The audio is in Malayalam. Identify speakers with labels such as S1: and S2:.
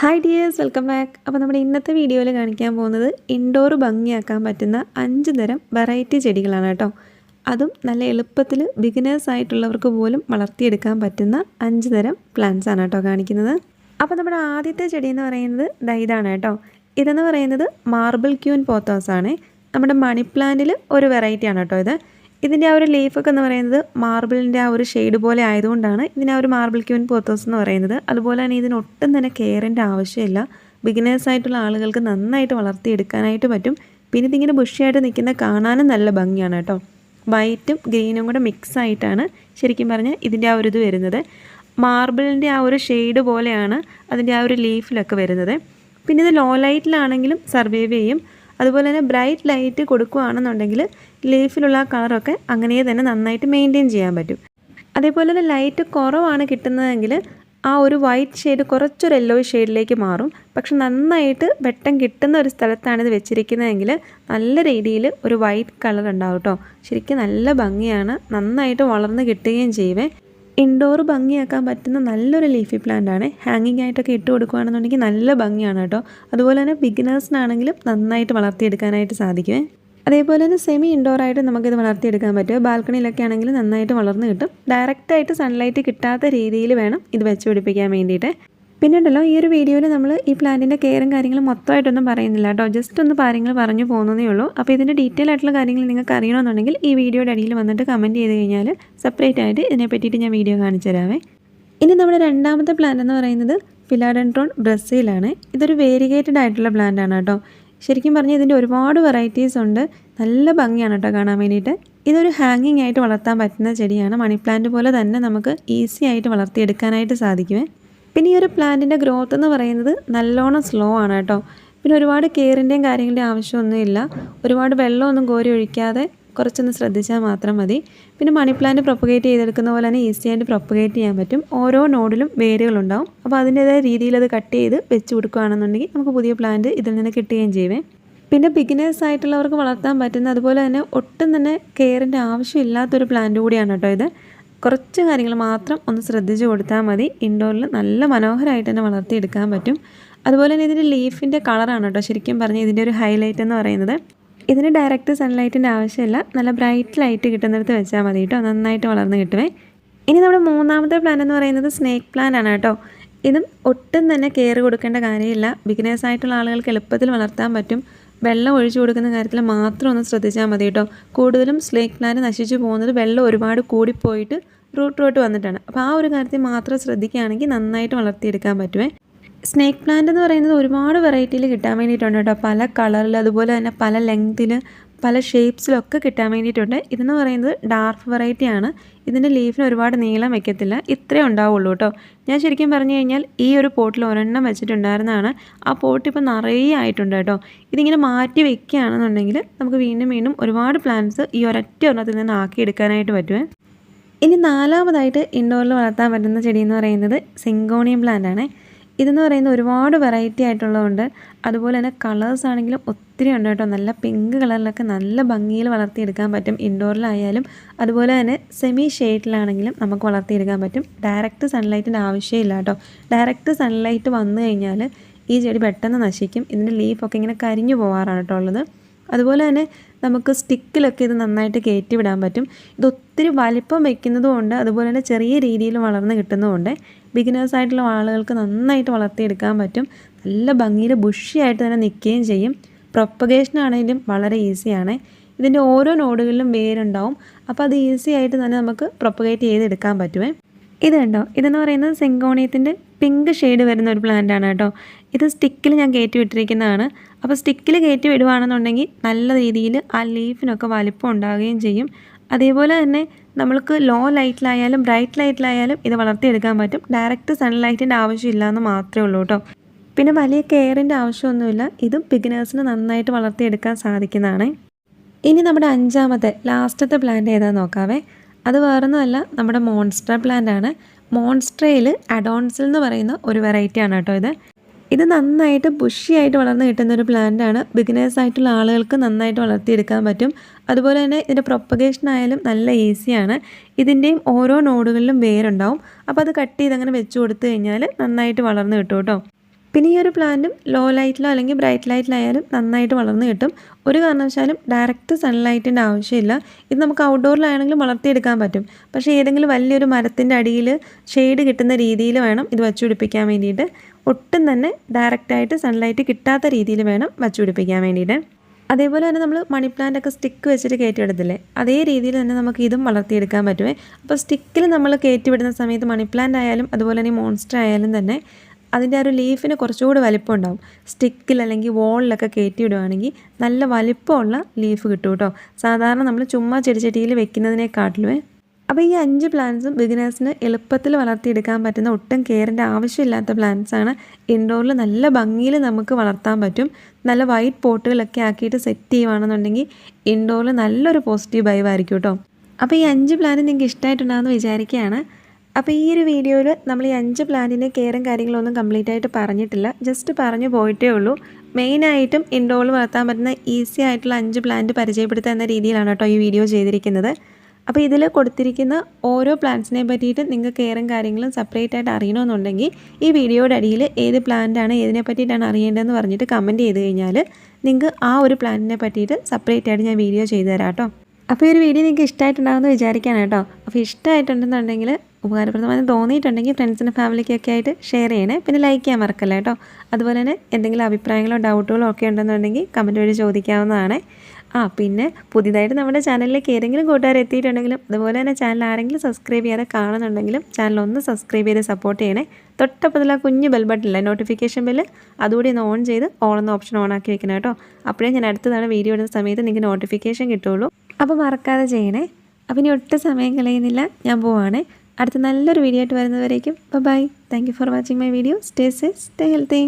S1: ഹായ് ഡിയേഴ്സ് വെൽക്കം ബാക്ക് അപ്പോൾ നമ്മുടെ ഇന്നത്തെ വീഡിയോയിൽ കാണിക്കാൻ പോകുന്നത് ഇൻഡോർ ഭംഗിയാക്കാൻ പറ്റുന്ന അഞ്ച് തരം വെറൈറ്റി ചെടികളാണ് കേട്ടോ. അതും നല്ല എളുപ്പത്തിൽ ബിഗിനേഴ്സ് ആയിട്ടുള്ളവർക്ക് പോലും വളർത്തിയെടുക്കാൻ പറ്റുന്ന അഞ്ച് തരം പ്ലാന്റ്സ് ആണ് കേട്ടോ കാണിക്കുന്നത്. അപ്പോൾ നമ്മുടെ ആദ്യത്തെ ചെടി എന്ന് പറയുന്നത് ദൈതാണ് കേട്ടോ. ഇതെന്ന് പറയുന്നത് മാർബിൾ ക്യൂൻ പോത്തോസാണ് നമ്മുടെ മണി പ്ലാന്റിൽ ഒരു വെറൈറ്റിയാണ് കേട്ടോ ഇത്. ഇതിന്റെ ആ ഒരു ലീഫൊക്കെ എന്ന് പറയുന്നത് മാർബിളിന്റെ ആ ഒരു ഷെയ്ഡ് പോലെ ആയതുകൊണ്ടാണ് ഇതിന്റെ ആ ഒരു മാർബിൾ ക്യൂൻ പോത്തോസ് എന്ന് പറയുന്നത്. അതുപോലെ തന്നെ ഇതിന് ഒട്ടും തന്നെ കെയറിന്റെ ആവശ്യമില്ല. ബിഗിനേഴ്സ് ആയിട്ടുള്ള ആളുകൾക്ക് നന്നായിട്ട് വളർത്തിയെടുക്കാനായിട്ട് പറ്റും. പിന്നെ ഇതിങ്ങനെ ബുഷിയായിട്ട് നിൽക്കുന്ന കാണാനും നല്ല ഭംഗിയാണ് കേട്ടോ. വൈറ്റും ഗ്രീനും കൂടെ മിക്സ് ആയിട്ടാണ് ശരിക്കും പറഞ്ഞാൽ ഇതിന്റെ ആ ഒരു ഇത് വരുന്നത്. മാർബിളിന്റെ ആ ഒരു ഷെയ്ഡ് പോലെയാണ് അതിന്റെ ആ ഒരു ലീഫിലൊക്കെ വരുന്നത്. പിന്നെ ഇത് ലോ ലൈറ്റിലാണെങ്കിലും സർവൈവ് ചെയ്യും. അതുപോലെ തന്നെ ബ്രൈറ്റ് ലൈറ്റ് കൊടുക്കുകയാണെന്നുണ്ടെങ്കിൽ ലീഫിലുള്ള ആ കളറൊക്കെ അങ്ങനെ തന്നെ നന്നായിട്ട് മെയിന്റെയിൻ ചെയ്യാൻ പറ്റും. അതേപോലെ തന്നെ ലൈറ്റ് കുറവാണ് കിട്ടുന്നതെങ്കിൽ ആ ഒരു വൈറ്റ് ഷെയ്ഡ് കുറച്ചൊരു യെല്ലോ ഷെയ്ഡിലേക്ക് മാറും. പക്ഷെ നന്നായിട്ട് വെട്ടം കിട്ടുന്ന ഒരു സ്ഥലത്താണ് ഇത് വെച്ചിരിക്കുന്നതെങ്കിൽ നല്ല രീതിയിൽ ഒരു വൈറ്റ് കളർ ഉണ്ടാവും കേട്ടോ. ശരിക്കും നല്ല ഭംഗിയാണ്. നന്നായിട്ട് വളർന്ന് കിട്ടുകയും ചെയ്യുവേ. ഇൻഡോർ ഭംഗിയാക്കാൻ പറ്റുന്ന നല്ലൊരു ലീഫി പ്ലാന്റ് ആണ്. ഹാങ്ങിങ് ആയിട്ടൊക്കെ ഇട്ട് കൊടുക്കുകയാണെന്നുണ്ടെങ്കിൽ നല്ല ഭംഗിയാണ് കേട്ടോ. അതുപോലെ തന്നെ ബിഗിനേഴ്സിനാണെങ്കിലും നന്നായിട്ട് വളർത്തിയെടുക്കാനായിട്ട് സാധിക്കുമേ അതേപോലെ തന്നെ സെമി ഇൻഡോർ ആയിട്ട് നമുക്കിത് വളർത്തിയെടുക്കാൻ പറ്റും. ബാൽക്കണിയിലൊക്കെ ആണെങ്കിൽ നന്നായിട്ട് വളർന്ന് കിട്ടും. ഡയറക്റ്റായിട്ട് സൺലൈറ്റ് കിട്ടാത്ത രീതിയിൽ വേണം ഇത് വെച്ച് പിടിപ്പിക്കാൻ വേണ്ടിയിട്ട്. പിന്നെ ഉണ്ടല്ലോ ഈ ഒരു വീഡിയോയിൽ നമ്മൾ ഈ പ്ലാന്റിന്റെ കെയറും കാര്യങ്ങളും മൊത്തമായിട്ടൊന്നും പറയുന്നില്ല കേട്ടോ. ജസ്റ്റ് ഒന്ന് കാര്യങ്ങൾ പറഞ്ഞു പോകുന്നതേ ഉള്ളൂ. അപ്പോൾ ഇതിന്റെ ഡീറ്റെയിൽ ആയിട്ടുള്ള കാര്യങ്ങൾ നിങ്ങൾക്ക് അറിയണമെന്നുണ്ടെങ്കിൽ ഈ വീഡിയോയുടെ അടിയിൽ വന്നിട്ട് കമന്റ് ചെയ്ത് കഴിഞ്ഞാൽ സെപ്പറേറ്റ് ആയിട്ട് ഇതിനെ പറ്റിയിട്ട് ഞാൻ വീഡിയോ കാണിച്ചു തരാമേ ഇനി നമ്മുടെ രണ്ടാമത്തെ പ്ലാന്റ് എന്ന് പറയുന്നത് ഫിലാഡൻട്രോൺ ബ്രസീലാണ് ഇതൊരു വേരിഗേറ്റഡ് ആയിട്ടുള്ള പ്ലാന്റ് ആണ് കേട്ടോ. ശരിക്കും പറഞ്ഞാൽ ഇതിന്റെ ഒരുപാട് വെറൈറ്റീസ് ഉണ്ട്. നല്ല ഭംഗിയാണ് കേട്ടോ കാണാൻ വേണ്ടിയിട്ട്. ഇതൊരു ഹാങ്ങിങ് ആയിട്ട് വളർത്താൻ പറ്റുന്ന ചെടിയാണ്. മണി പ്ലാന്റ് പോലെ തന്നെ നമുക്ക് ഈസി ആയിട്ട് വളർത്തിയെടുക്കാനായിട്ട് സാധിക്കുമേ പിന്നെ ഈ ഒരു പ്ലാന്റിന്റെ ഗ്രോത്ത് എന്ന് പറയുന്നത് നല്ലോണം സ്ലോ ആണ് കേട്ടോ. പിന്നെ ഒരുപാട് കെയറിന്റെയും കാര്യങ്ങളുടെയും ആവശ്യമൊന്നുമില്ല. ഒരുപാട് വെള്ളമൊന്നും കോരി ഒഴിക്കാതെ കുറച്ചൊന്ന് ശ്രദ്ധിച്ചാൽ മാത്രം മതി. പിന്നെ മണി പ്ലാന്റ് പ്രൊപ്പഗേറ്റ് ചെയ്തെടുക്കുന്ന പോലെ തന്നെ ഈസി ആയിട്ട് പ്രൊപ്പഗേറ്റ് ചെയ്യാൻ പറ്റും. ഓരോ നോഡിലും വേരുകളുണ്ടാവും അപ്പോൾ അതിന്റേതായ രീതിയിൽ അത് കട്ട് ചെയ്ത് വെച്ച് കൊടുക്കുകയാണെന്നുണ്ടെങ്കിൽ നമുക്ക് പുതിയ പ്ലാന്റ് ഇതിൽ നിന്ന് കിട്ടുകയും ചെയ്യുവേ പിന്നെ ബിഗിനേഴ്സ് ആയിട്ടുള്ളവർക്ക് വളർത്താൻ പറ്റുന്ന അതുപോലെ തന്നെ ഒട്ടും തന്നെ കെയറിന്റെ ആവശ്യമില്ലാത്തൊരു പ്ലാന്റ് കൂടിയാണ് കേട്ടോ ഇത്. കുറച്ച് കാര്യങ്ങൾ മാത്രം ഒന്ന് ശ്രദ്ധിച്ചു കൊടുത്താൽ മതി. ഇൻഡോറിൽ നല്ല മനോഹരമായിട്ട് തന്നെ വളർത്തിയെടുക്കാൻ പറ്റും. അതുപോലെ തന്നെ ഇതിന്റെ ലീഫിന്റെ കളറാണ് കേട്ടോ ശരിക്കും പറഞ്ഞാൽ ഇതിന്റെ ഒരു ഹൈലൈറ്റ് എന്ന് പറയുന്നത്. ഇതിന് ഡയറക്റ്റ് സൺലൈറ്റിന്റെ ആവശ്യമില്ല. നല്ല ബ്രൈറ്റ് ലൈറ്റ് കിട്ടുന്നിടത്ത് വെച്ചാൽ മതി കേട്ടോ. നന്നായിട്ട് വളർന്ന് കിട്ടുവേ. ഇനി നമ്മുടെ മൂന്നാമത്തെ പ്ലാൻ എന്ന് പറയുന്നത് സ്നേക്ക് പ്ലാൻ ആണ് കേട്ടോ. ഇതും ഒട്ടും തന്നെ കെയർ കൊടുക്കേണ്ട കാര്യമില്ല. ബിഗിനേഴ്സ് ആയിട്ടുള്ള ആളുകൾക്ക് എളുപ്പത്തിൽ വളർത്താൻ പറ്റും. വെള്ളം ഒഴിച്ചു കൊടുക്കുന്ന കാര്യത്തിൽ മാത്രം ഒന്ന് ശ്രദ്ധിച്ചാൽ മതി കേട്ടോ. കൂടുതലും സ്നേക്ക് പ്ലാന്റ് നശിച്ചു പോകുന്നത് വെള്ളം ഒരുപാട് കൂടിപ്പോയിട്ട് റൂട്ട് റോട്ട് വന്നിട്ടാണ്. അപ്പോൾ ആ ഒരു കാര്യത്തിൽ മാത്രം ശ്രദ്ധിക്കുകയാണെങ്കിൽ നന്നായിട്ട് വളർത്തിയെടുക്കാൻ പറ്റുമേ സ്നേക്ക് പ്ലാന്റ് എന്ന് പറയുന്നത് ഒരുപാട് വെറൈറ്റിയിൽ കിട്ടാൻ വേണ്ടിയിട്ടുണ്ട് കേട്ടോ. പല കളറിൽ അതുപോലെ തന്നെ പല ലെങ്ത്തിൽ പല ഷേപ്സിലൊക്കെ കിട്ടാൻ വേണ്ടിയിട്ടുണ്ട്. ഇതെന്ന് പറയുന്നത് ഡാർക്ക് വെറൈറ്റി ആണ്. ഇതിന്റെ ലീഫിന് ഒരുപാട് നീളം വെക്കത്തില്ല. ഇത്രേ ഉണ്ടാവുള്ളൂ കേട്ടോ ഞാൻ ശരിക്കും പറഞ്ഞു കഴിഞ്ഞാൽ ഈ ഒരു പോട്ടിൽ ഒരെണ്ണം വെച്ചിട്ടുണ്ടായിരുന്നതാണ്. ആ പോട്ട് ഇപ്പോൾ നിറയെ ആയിട്ടുണ്ട് കേട്ടോ ഇതിങ്ങനെ മാറ്റി വെക്കുകയാണെന്നുണ്ടെങ്കിൽ നമുക്ക് വീണ്ടും വീണ്ടും ഒരുപാട് പ്ലാന്റ്സ് ഈ ഒരൊറ്റ ഒരെണ്ണത്തിൽ നിന്ന് ആക്കിയെടുക്കാനായിട്ട് പറ്റുമേ ഇനി നാലാമതായിട്ട് ഇൻഡോറിൽ വളർത്താൻ പറ്റുന്ന ചെടി എന്ന് പറയുന്നത് സിങ്കോണിയം പ്ലാന്റ് ആണ്. ഇതെന്ന് പറയുന്നത് ഒരുപാട് വെറൈറ്റി ആയിട്ടുള്ളതുകൊണ്ട് അതുപോലെ തന്നെ കളേഴ്സ് ആണെങ്കിലും ഒത്തിരി ഉണ്ട് കേട്ടോ. നല്ല പിങ്ക് കളറിലൊക്കെ നല്ല ഭംഗിയിൽ വളർത്തിയെടുക്കാൻ പറ്റും. ഇൻഡോറിലായാലും അതുപോലെ തന്നെ സെമി ഷെയ്ഡിലാണെങ്കിലും നമുക്ക് വളർത്തിയെടുക്കാൻ പറ്റും. ഡയറക്റ്റ് സൺലൈറ്റിന്റെ ആവശ്യമില്ല കേട്ടോ. ഡയറക്റ്റ് സൺലൈറ്റ് വന്നു കഴിഞ്ഞാൽ ഈ ചെടി പെട്ടെന്ന് നശിക്കും. ഇതിന്റെ ലീഫൊക്കെ ഇങ്ങനെ കരിഞ്ഞു പോകാറാണ് കേട്ടോ ഉള്ളത്. അതുപോലെ തന്നെ നമുക്ക് സ്റ്റിക്കിലൊക്കെ ഇത് നന്നായിട്ട് കയറ്റി വിടാൻ പറ്റും. ഇത് ഒത്തിരി വലിപ്പം വയ്ക്കുന്നതുകൊണ്ട് അതുപോലെ തന്നെ ചെറിയ രീതിയിൽ വളർന്ന് കിട്ടുന്നതുകൊണ്ട് ബിഗിനേഴ്സ് ആയിട്ടുള്ള ആളുകൾക്ക് നന്നായിട്ട് വളർത്തിയെടുക്കാൻ പറ്റും. നല്ല ഭംഗിയിൽ ബുഷിയായിട്ട് തന്നെ നിൽക്കുകയും ചെയ്യും. പ്രൊപ്പഗേഷൻ ആണെങ്കിലും വളരെ ഈസിയാണ് ഇതിന്റെ ഓരോ നോഡുകളിലും വേരുണ്ടാവും. അപ്പോൾ അത് ഈസി ആയിട്ട് തന്നെ നമുക്ക് പ്രൊപ്പഗേറ്റ് ചെയ്തെടുക്കാൻ പറ്റുമേ ഇത് കണ്ടോ? ഇതെന്ന് പറയുന്നത് സെങ്കോണിയത്തിന്റെ പിങ്ക് ഷെയ്ഡ് വരുന്ന ഒരു പ്ലാന്റ് ആണ് കേട്ടോ. ഇത് സ്റ്റിക്കിൽ ഞാൻ കയറ്റി വിട്ടിരിക്കുന്നതാണ് അപ്പോൾ സ്റ്റിക്കിൽ കയറ്റി വിടുവാണെന്നുണ്ടെങ്കിൽ നല്ല രീതിയിൽ ആ ലീഫിനൊക്കെ വലിപ്പം ഉണ്ടാവുകയും ചെയ്യും. അതേപോലെ തന്നെ നമ്മൾക്ക് ലോ ലൈറ്റിലായാലും ബ്രൈറ്റ് ലൈറ്റിലായാലും ഇത് വളർത്തിയെടുക്കാൻ പറ്റും. ഡയറക്റ്റ് സൺലൈറ്റിന്റെ ആവശ്യമില്ല എന്ന് മാത്രമേ ഉള്ളൂ കേട്ടോ പിന്നെ വലിയ കെയറിന്റെ ആവശ്യമൊന്നുമില്ല. ഇതും ബിഗിനേഴ്സിന് നന്നായിട്ട് വളർത്തിയെടുക്കാൻ സാധിക്കുന്നതാണ്. ഇനി നമ്മുടെ അഞ്ചാമത്തെ ലാസ്റ്റത്തെ പ്ലാന്റ് ഏതാണെന്ന് നോക്കാവേ? അത് വേറൊന്നുമല്ല നമ്മുടെ മോൺസ്റ്റർ പ്ലാന്റ് ആണ്. മോൺസ്ട്രയിൽ അഡോൺസിൽ എന്ന് പറയുന്ന ഒരു വെറൈറ്റി ആണ് കേട്ടോ ഇത്. ഇത് നന്നായിട്ട് ബുഷിയായിട്ട് വളർന്ന് കിട്ടുന്ന ഒരു പ്ലാന്റ് ആണ്. ബിഗിനേഴ്സ് ആയിട്ടുള്ള ആളുകൾക്ക് നന്നായിട്ട് വളർത്തിയെടുക്കാൻ പറ്റും. അതുപോലെ തന്നെ ഇതിന്റെ പ്രൊപ്പഗേഷൻ ആയാലും നല്ല ഈസിയാണ് ഇതിന്റെയും ഓരോ നോഡുകളിലും വേരുണ്ടാവും. അപ്പോൾ അത് കട്ട് ചെയ്ത് അങ്ങനെ വെച്ച് കൊടുത്തു കഴിഞ്ഞാൽ നന്നായിട്ട് വളർന്ന് കിട്ടും കേട്ടോ. പിന്നെ ഈ ഒരു പ്ലാന്റും ലോ ലൈറ്റിലോ അല്ലെങ്കിൽ ബ്രൈറ്റ് ലൈറ്റിലായാലും നന്നായിട്ട് വളർന്ന് കിട്ടും. ഒരു കാരണവശാലും ഡയറക്റ്റ് സൺലൈറ്റിന്റെ ആവശ്യമില്ല. ഇത് നമുക്ക് ഔട്ട്ഡോറിലാണെങ്കിലും വളർത്തിയെടുക്കാൻ പറ്റും. പക്ഷേ ഏതെങ്കിലും വലിയൊരു മരത്തിന്റെ അടിയിൽ ഷെയ്ഡ് കിട്ടുന്ന രീതിയിൽ വേണം ഇത് വച്ചുപിടിപ്പിക്കാൻ വേണ്ടിയിട്ട്. ഒട്ടും തന്നെ ഡയറക്റ്റായിട്ട് സൺലൈറ്റ് കിട്ടാത്ത രീതിയിൽ വേണം വച്ചുപിടിപ്പിക്കാൻ വേണ്ടിയിട്ട്. അതേപോലെ തന്നെ നമ്മൾ മണി പ്ലാന്റ് ഒക്കെ സ്റ്റിക്ക് വെച്ചിട്ട് കയറ്റിവിടത്തില്ലേ? അതേ രീതിയിൽ തന്നെ നമുക്ക് ഇതും വളർത്തിയെടുക്കാൻ പറ്റുമേ അപ്പോൾ സ്റ്റിക്കിൽ നമ്മൾ കയറ്റിവിടുന്ന സമയത്ത് മണി പ്ലാന്റ് ആയാലും അതുപോലെ തന്നെ മോൺസ്റ്റർ ആയാലും തന്നെ അതിന്റെ ആ ഒരു ലീഫിന് കുറച്ചുകൂടി വലിപ്പം ഉണ്ടാവും സ്റ്റിക്കിൽ അല്ലെങ്കിൽ വോളിലൊക്കെ കയറ്റി വിടുവാണെങ്കിൽ നല്ല വലിപ്പമുള്ള ലീഫ് കിട്ടും കേട്ടോ സാധാരണ നമ്മൾ ചുമ്മാ ചെടിച്ചട്ടിയിൽ വെക്കുന്നതിനെക്കാട്ടിലുമേ അപ്പോൾ ഈ അഞ്ച് പ്ലാന്റ്സും ബിഗിനേഴ്സിന് എളുപ്പത്തിൽ വളർത്തിയെടുക്കാൻ പറ്റുന്ന ഒട്ടും കെയറിന്റെ ആവശ്യമില്ലാത്ത പ്ലാന്റ്സാണ് ഇൻഡോറിൽ നല്ല ഭംഗിയിൽ നമുക്ക് വളർത്താൻ പറ്റും. നല്ല വൈറ്റ് പോട്ടുകളൊക്കെ ആക്കിയിട്ട് സെറ്റ് ചെയ്യുവാണെന്നുണ്ടെങ്കിൽ ഇൻഡോറിൽ നല്ലൊരു പോസിറ്റീവ് വൈവ് ആയിരിക്കും കേട്ടോ അപ്പോൾ ഈ അഞ്ച് പ്ലാന്റ് നിങ്ങൾക്ക് ഇഷ്ടമായിട്ടുണ്ടാകുമെന്ന് വിചാരിക്കുകയാണ്. അപ്പോൾ ഈ ഒരു വീഡിയോയിൽ നമ്മൾ ഈ അഞ്ച് പ്ലാന്റിന്റെ കെയറും കാര്യങ്ങളൊന്നും കംപ്ലീറ്റ് ആയിട്ട് പറഞ്ഞിട്ടില്ല. ജസ്റ്റ് പറഞ്ഞു പോയിട്ടേ ഉള്ളൂ. മെയിനായിട്ടും ഇൻഡോറിൽ വളർത്താൻ പറ്റുന്ന ഈസി ആയിട്ടുള്ള അഞ്ച് പ്ലാന്റ് പരിചയപ്പെടുത്തുക എന്ന രീതിയിലാണ് കേട്ടോ ഈ വീഡിയോ ചെയ്തിരിക്കുന്നത്. അപ്പോൾ ഇതിൽ കൊടുത്തിരിക്കുന്ന ഓരോ പ്ലാന്റ്സിനെ പറ്റിയിട്ട് നിങ്ങൾക്ക് കെയറും കാര്യങ്ങളും സെപ്പറേറ്റ് ആയിട്ട് അറിയണമെന്നുണ്ടെങ്കിൽ ഈ വീഡിയോയുടെ അടിയിൽ ഏത് പ്ലാന്റാണ് ഏതിനെ പറ്റിയിട്ടാണ് അറിയേണ്ടതെന്ന് പറഞ്ഞിട്ട് കമന്റ് ചെയ്ത് കഴിഞ്ഞാൽ നിങ്ങൾക്ക് ആ ഒരു പ്ലാന്റിനെ പറ്റിയിട്ട് സെപ്പറേറ്റ് ആയിട്ട് ഞാൻ വീഡിയോ ചെയ്തു തരാം കേട്ടോ. അപ്പോൾ ഈ ഒരു വീഡിയോ നിങ്ങൾക്ക് ഇഷ്ടമായിട്ടുണ്ടാകുമെന്ന് വിചാരിക്കാനാണ് കേട്ടോ. അപ്പോൾ ഇഷ്ടമായിട്ടുണ്ടെന്നുണ്ടെങ്കിൽ ഉപകാരപ്രദമായി തോന്നിയിട്ടുണ്ടെങ്കിൽ ഫ്രണ്ട്സിനും ഫാമിലിക്കൊക്കെ ആയിട്ട് ഷെയർ ചെയ്യണേ. പിന്നെ ലൈക്ക് ചെയ്യാൻ മറക്കല്ല കേട്ടോ. അതുപോലെ തന്നെ എന്തെങ്കിലും അഭിപ്രായങ്ങളോ ഡൗട്ടുകളോ ഒക്കെ ഉണ്ടെന്നുണ്ടെങ്കിൽ കമന്റ് വഴി ചോദിക്കാവുന്നതാണ്. ആ പിന്നെ പുതിയതായിട്ട് നമ്മുടെ ചാനലിലേക്ക് ഏതെങ്കിലും കൂട്ടുകാർ എത്തിയിട്ടുണ്ടെങ്കിലും അതുപോലെ തന്നെ ചാനൽ ആരെങ്കിലും സബ്സ്ക്രൈബ് ചെയ്യാതെ കാണുന്നുണ്ടെങ്കിലും ചാനൽ ഒന്ന് സബ്സ്ക്രൈബ് ചെയ്ത് സപ്പോർട്ട് ചെയ്യണേ. തൊട്ടപ്പതില ആ കുഞ്ഞ് ബെൽ ബട്ടണില്ല നോട്ടിഫിക്കേഷൻ ബെല്ല് അതുകൂടി ഒന്ന് ഓൺ ചെയ്ത് ഓൾ എന്ന ഓപ്ഷൻ ഓൺ ആക്കി വെക്കണം കേട്ടോ. അപ്പോഴേ ഞാൻ അടുത്തതാണ് വീഡിയോ ഇടുന്ന സമയത്ത് നിങ്ങൾക്ക് നോട്ടിഫിക്കേഷൻ കിട്ടുള്ളൂ. അപ്പോൾ മറക്കാതെ ചെയ്യണേ. അപ്പം ഇനി ഒട്ടും സമയം കളയുന്നില്ല. ഞാൻ പോവാണേ. അടുത്ത നല്ലൊരു വീഡിയോ ആയിട്ട് വരുന്നവരേക്കും bye thank you for watching my video stay safe stay healthy